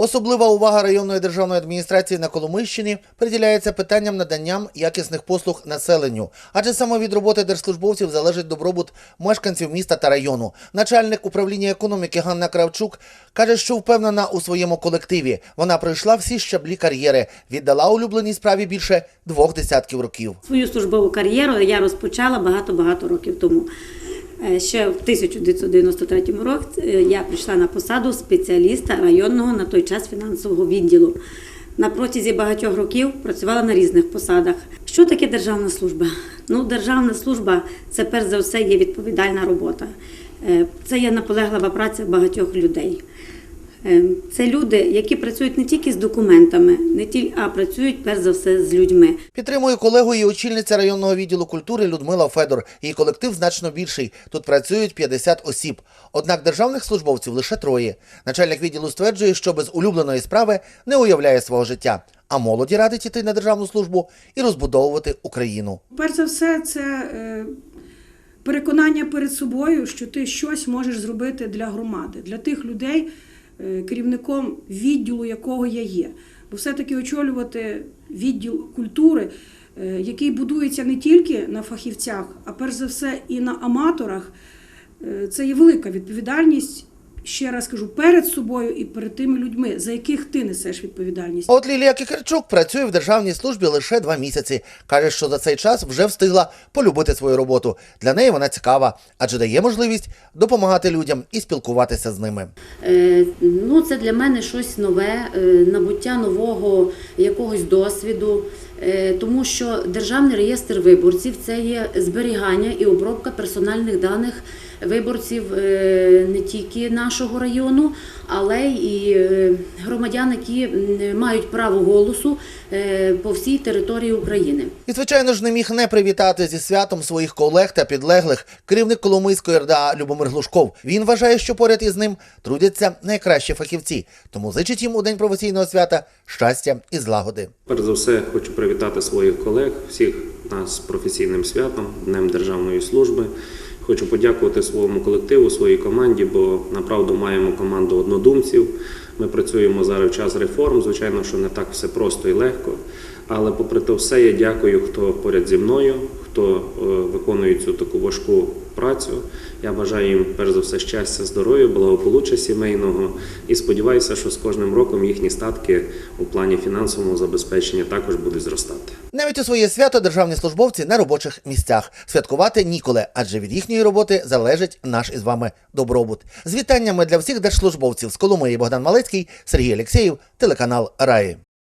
Особлива увага районної державної адміністрації на Коломийщині приділяється питанням наданням якісних послуг населенню, адже саме від роботи держслужбовців залежить добробут мешканців міста та району. Начальник управління економіки Ганна Кравчук каже, що впевнена у своєму колективі. Вона пройшла всі щаблі кар'єри, віддала улюбленій справі більше двох десятків років. Свою службову кар'єру я розпочала багато-багато років тому. Е, Ще в 1993 році е, я прийшла на посаду спеціаліста районного на той час фінансового відділу. На протязі багатьох років працювала на різних посадах. Що таке державна служба? Ну, державна служба це перш за все є відповідальна робота. Е, Це є наполеглива праця багатьох людей. Е, Це люди, які працюють не тільки з документами, не тільки, а працюють перш за все з людьми. Підтримує колегу і очільниця районного відділу культури Людмила Федор. Її колектив значно більший. Тут працюють 50 осіб. Однак державних службовців лише троє. Начальник відділу стверджує, що без улюбленої справи не уявляє свого життя. А молоді радить іти на державну службу і розбудовувати Україну. Перш за все, це е, переконання перед собою, що ти щось можеш зробити для громади, для тих людей, керівником відділу якого я є. Бо все-таки очолювати відділ культури, е, який будується не тільки на фахівцях, а перш за все і на аматорах, е, це є велика відповідальність. Ще раз кажу, перед собою і перед тими людьми, за яких ти несеш відповідальність. От Лілія Кікарчук працює в державній службі лише два місяці. Каже, що за цей час вже встигла полюбити свою роботу. Для неї вона цікава, адже дає можливість допомагати людям і спілкуватися з ними. Е, Ну, це для мене щось нове, е, набуття нового якогось досвіду, тому що державний реєстр виборців це є зберігання і обробка персональних даних виборців е, не тільки нашого району, але й е, громадян, які мають право голосу е, по всій території України. І, звичайно ж, не міг не привітати зі святом своїх колег та підлеглих керівник Коломийської РДА Любомир Глушков. Він вважає, що поряд із ним трудяться найкращі фахівці. Тому зичить їм у день професійного свята щастя і злагоди. Перш за все, хочу привітати своїх колег, всіх нас з професійним святом, Днем Державної служби. Хочу подякувати своєму колективу, своїй команді, бо направду маємо команду однодумців. Ми працюємо зараз в час реформ. Звичайно, що не так все просто і легко. Але попри те все, я дякую, хто поряд зі мною, хто е, виконує цю таку важку працю. Я бажаю їм перш за все щастя, здоров'я, благополуччя сімейного і сподіваюся, що з кожним роком їхні статки у плані фінансового забезпечення також будуть зростати. Навіть у своє свято державні службовці на робочих місцях святкувати ніколи, адже від їхньої роботи залежить наш із вами добробут. З вітаннями для всіх держслужбовців з Коломиї Богдан Малецький, Сергій Алєксєєв, телеканал Раї.